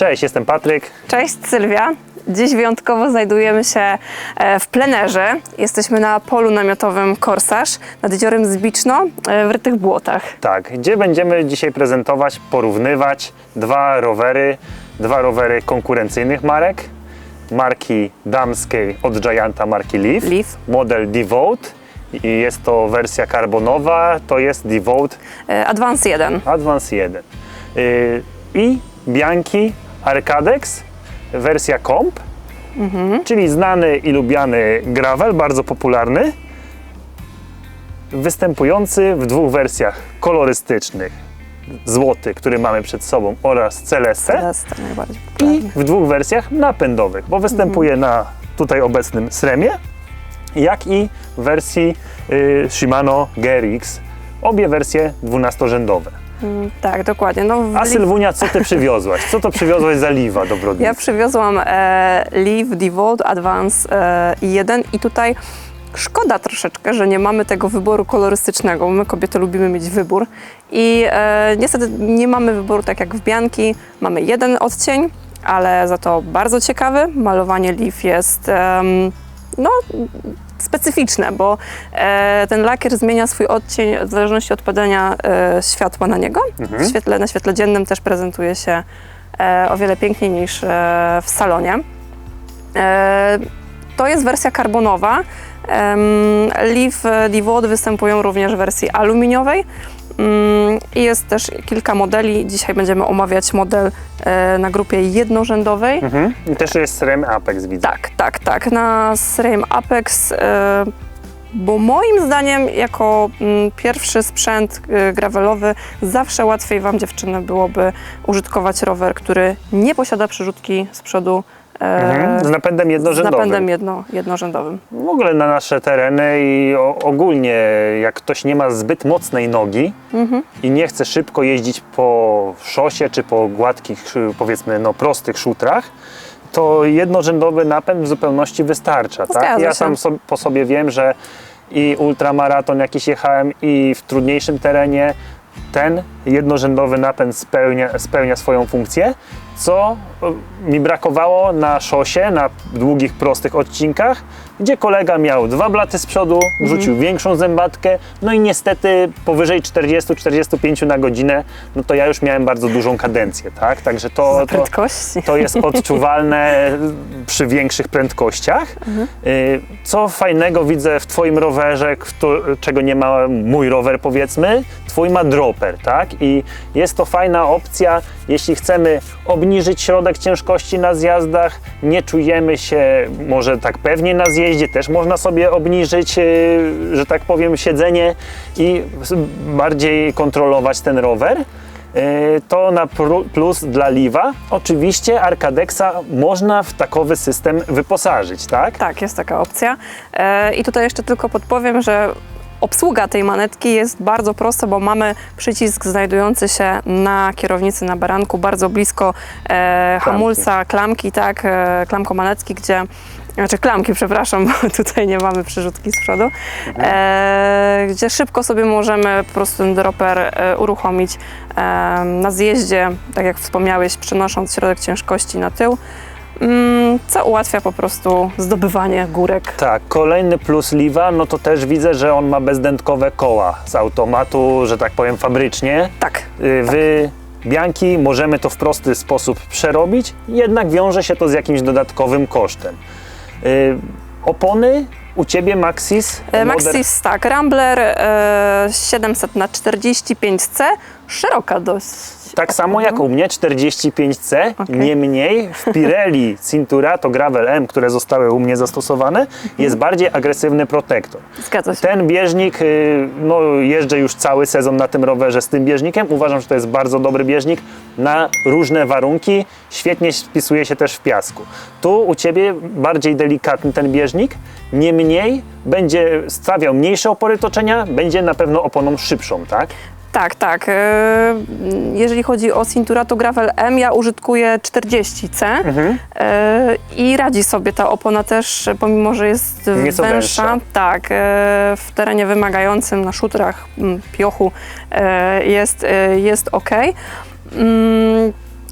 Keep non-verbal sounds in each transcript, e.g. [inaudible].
Cześć, jestem Patryk. Cześć Sylwia. Dziś wyjątkowo znajdujemy się e, w plenerze. Jesteśmy na polu namiotowym Korsarz nad jeziorem Zbiczno e, w Rytych Błotach. Tak, gdzie będziemy dzisiaj prezentować, porównywać dwa rowery, dwa rowery konkurencyjnych marek. Marki damskiej od Gianta, marki Leaf. Leaf. Model Devote. I jest to wersja karbonowa, to jest Devote E, Advance 1. Advance 1. Yy, I Bianchi Arcadex, wersja Comp, czyli znany i lubiany gravel, bardzo popularny, występujący w dwóch wersjach kolorystycznych. Złoty, który mamy przed sobą, oraz Celeste. Celeste I w dwóch wersjach napędowych, bo występuje na tutaj obecnym Sremie, jak i w wersji y, Shimano GRX. Obie wersje 12-rzędowe. Mm, Tak, dokładnie. No, w A Sylwunia, co ty przywiozłaś? Co to przywiozłaś za liwa do Brodnicy? Ja przywiozłam e, Leaf Devote Advance e, i 1 i tutaj szkoda troszeczkę, że nie mamy tego wyboru kolorystycznego. My kobiety lubimy mieć wybór i e, niestety nie mamy wyboru tak jak w Bianki. Mamy jeden odcień, ale za to bardzo ciekawy. Malowanie Leaf jest em, no, specyficzne, bo e, ten lakier zmienia swój odcień w zależności od padania e, światła na niego. W świetle, na świetle dziennym też prezentuje się e, o wiele piękniej niż w salonie. To jest wersja karbonowa. Leaf Devote występują również w wersji aluminiowej. Mm, I jest też kilka modeli. Dzisiaj będziemy omawiać model na grupie jednorzędowej. Mhm. I też jest Srem Apex, widzę. Tak, tak, tak. Na SRAM Apex, e, bo moim zdaniem jako mm, pierwszy sprzęt e, gravelowy zawsze łatwiej Wam dziewczyny byłoby użytkować rower, który nie posiada przerzutki z przodu e, Mhm. Z napędem z jednorzędowym. napędem jedno, jednorzędowym. W ogóle na nasze tereny i o, ogólnie jak ktoś nie ma zbyt mocnej nogi Mhm. i nie chce szybko jeździć po szosie czy po gładkich, powiedzmy, no, prostych szutrach, to jednorzędowy napęd w zupełności wystarcza. Tak? Ja sam so, po sobie wiem, że i ultramaraton jakiś jechałem i w trudniejszym terenie ten jednorzędowy napęd spełnia, spełnia swoją funkcję, co mi brakowało na szosie, na długich, prostych odcinkach, gdzie kolega miał dwa blaty z przodu, wrzucił większą zębatkę, no i niestety powyżej 40-45 na godzinę, no to ja już miałem bardzo dużą kadencję, tak? Także to, to, to jest odczuwalne przy większych prędkościach. Y, Co fajnego widzę w Twoim rowerze, czego nie ma mój rower powiedzmy, Twój ma dropper, tak? I jest to fajna opcja, jeśli chcemy obniżyć środek ciężkości na zjazdach, nie czujemy się może tak pewnie na zjeździe, też można sobie obniżyć, y, że tak powiem, siedzenie i bardziej kontrolować ten rower. Yy, to na plus dla Liwa. Oczywiście Arcadexa można w takowy system wyposażyć, tak? Tak, jest taka opcja. E, I tutaj jeszcze tylko podpowiem, że obsługa tej manetki jest bardzo prosta, bo mamy przycisk znajdujący się na kierownicy na baranku, bardzo blisko e, hamulca, klamki, tak, e, klamko manetki, gdzie znaczy klamki, przepraszam, [laughs] bo tutaj nie mamy przyrzutki z przodu, e, gdzie szybko sobie możemy po prostu ten dropper e, uruchomić e, na zjeździe, tak jak wspomniałeś, przenosząc środek ciężkości na tył. Mm, co ułatwia po prostu zdobywanie górek. Tak, kolejny plus Liwa, no to też widzę, że on ma bezdętkowe koła z automatu, że tak powiem fabrycznie. Tak, Yy, W Bianki możemy to w prosty sposób przerobić, jednak wiąże się to z jakimś dodatkowym kosztem. Yy, Opony u Ciebie Maxis? e, Moder- Maxis, tak, Rambler e, 700 na 45C, szeroka dość. Tak samo jak u mnie 45C, Okej. niemniej w Pirelli [laughs] Cinturato Gravel M, które zostały u mnie zastosowane, jest bardziej agresywny protektor. Zgadza się. Ten bieżnik, y, no jeżdżę już cały sezon na tym rowerze z tym bieżnikiem, uważam, że to jest bardzo dobry bieżnik na różne warunki, świetnie spisuje się też w piasku. Tu u Ciebie bardziej delikatny ten bieżnik, niemniej będzie stawiał mniejsze opory toczenia, będzie na pewno oponą szybszą, tak? Tak, tak. e, Jeżeli chodzi o Cinturato Gravel M, ja użytkuję 40C Mhm. e, i radzi sobie ta opona też, pomimo że jest Nieco węższa. węższa. Tak, e, w terenie wymagającym na szutrach, m, piochu jest, jest ok.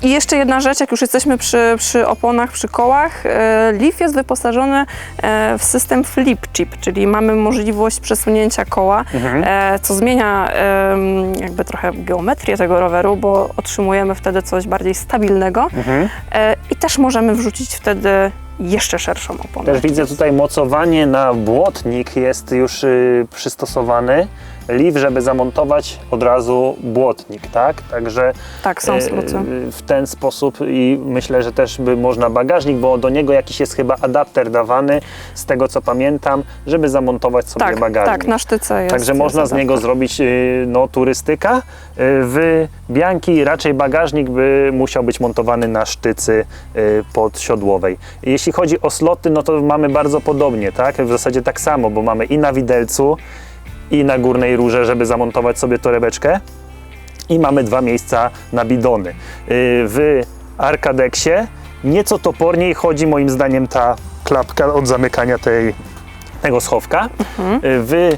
I jeszcze jedna rzecz, jak już jesteśmy przy, przy oponach, przy kołach, e, Leaf jest wyposażony e, w system flip chip, czyli mamy możliwość przesunięcia koła, e, co zmienia jakby trochę geometrię tego roweru, bo otrzymujemy wtedy coś bardziej stabilnego Mhm. i też możemy wrzucić wtedy jeszcze szerszą oponę. Też widzę tutaj mocowanie na błotnik jest już y, Liw, żeby zamontować od razu błotnik, tak? Także Tak, są e, skróty. w ten sposób i myślę, że też by można bagażnik, bo do niego jakiś jest chyba adapter dawany, z tego co pamiętam, żeby zamontować sobie Tak, bagażnik. tak, na sztyce jest. Także można jest z niego zrobić y, no, turystyka. W Bianki raczej bagażnik by musiał być montowany na sztycy podsiodłowej. Jeśli chodzi o sloty, no to mamy bardzo podobnie, tak? W zasadzie tak samo, bo mamy i na widelcu, i na górnej rurze, żeby zamontować sobie torebeczkę. I mamy dwa miejsca na bidony. Y, W Arkadeksie nieco toporniej chodzi moim zdaniem ta klapka od zamykania tej, tego schowka. Y, W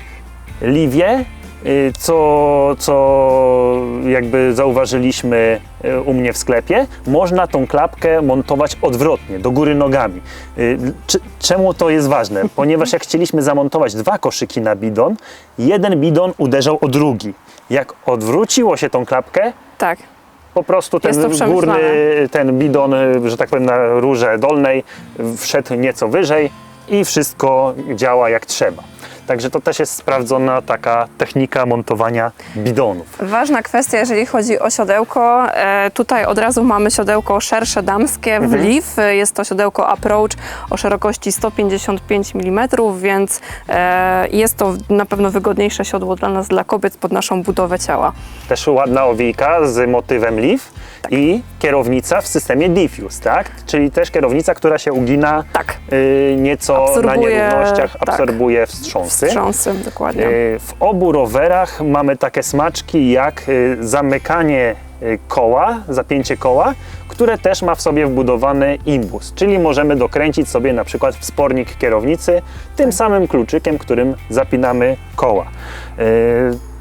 Liwie, y, co, co jakby zauważyliśmy u mnie w sklepie, można tą klapkę montować odwrotnie, do góry nogami. Y, czemu to jest ważne? [laughs] Ponieważ jak chcieliśmy zamontować dwa koszyki na bidon, jeden bidon uderzał o drugi. Jak odwróciło się tą klapkę, Tak, po prostu ten górny, ten bidon, y, że tak powiem, na rurze dolnej wszedł nieco wyżej i wszystko działa jak trzeba. Także to też jest sprawdzona taka technika montowania bidonów. Ważna kwestia, jeżeli chodzi o siodełko. E, tutaj od razu mamy siodełko szersze damskie w Mhm. Leaf. E, Jest to siodełko Approach o szerokości 155 mm, więc e, jest to na pewno wygodniejsze siodło dla nas, dla kobiet pod naszą budowę ciała. Też ładna owijka z motywem leaf Tak. i kierownica w systemie diffuse, tak? Czyli też kierownica, która się ugina Tak, y, nieco Absorbuje, na nierównościach, tak. absorbuje wstrząsy. wstrząsy, dokładnie. Y, W obu rowerach mamy takie smaczki jak y, zamykanie y, koła, zapięcie koła, które też ma w sobie wbudowany imbus, czyli możemy dokręcić sobie na przykład wspornik kierownicy tym samym kluczykiem, którym zapinamy koła.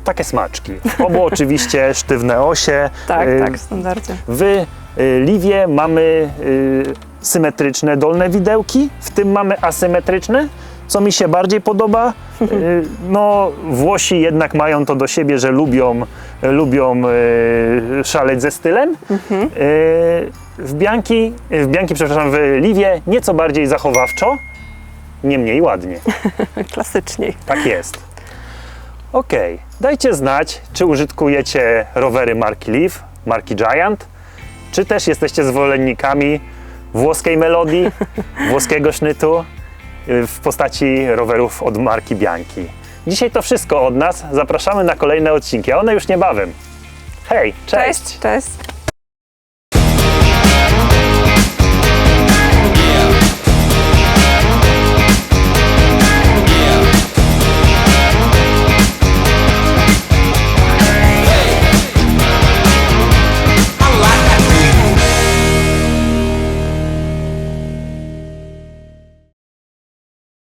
Takie smaczki. Obu [laughs] oczywiście sztywne osie. Tak, tak, w standardzie. w Liwie mamy symetryczne dolne widełki, w tym mamy asymetryczne, co mi się bardziej podoba. [laughs] Y, no, Włosi jednak mają to do siebie, że lubią, lubią y, szaleć ze stylem. Y, w Bianki, w Bianki, przepraszam, w Liwie nieco bardziej zachowawczo, niemniej ładnie. [laughs] Klasyczniej. Tak jest. Okej, dajcie znać, czy użytkujecie rowery marki Leaf, marki Giant, czy też jesteście zwolennikami włoskiej melodii, [laughs] włoskiego sznytu w postaci rowerów od marki Bianchi. Dzisiaj to wszystko od nas. Zapraszamy na kolejne odcinki, a one już niebawem. Hej, cześć. Cześć. Cześć.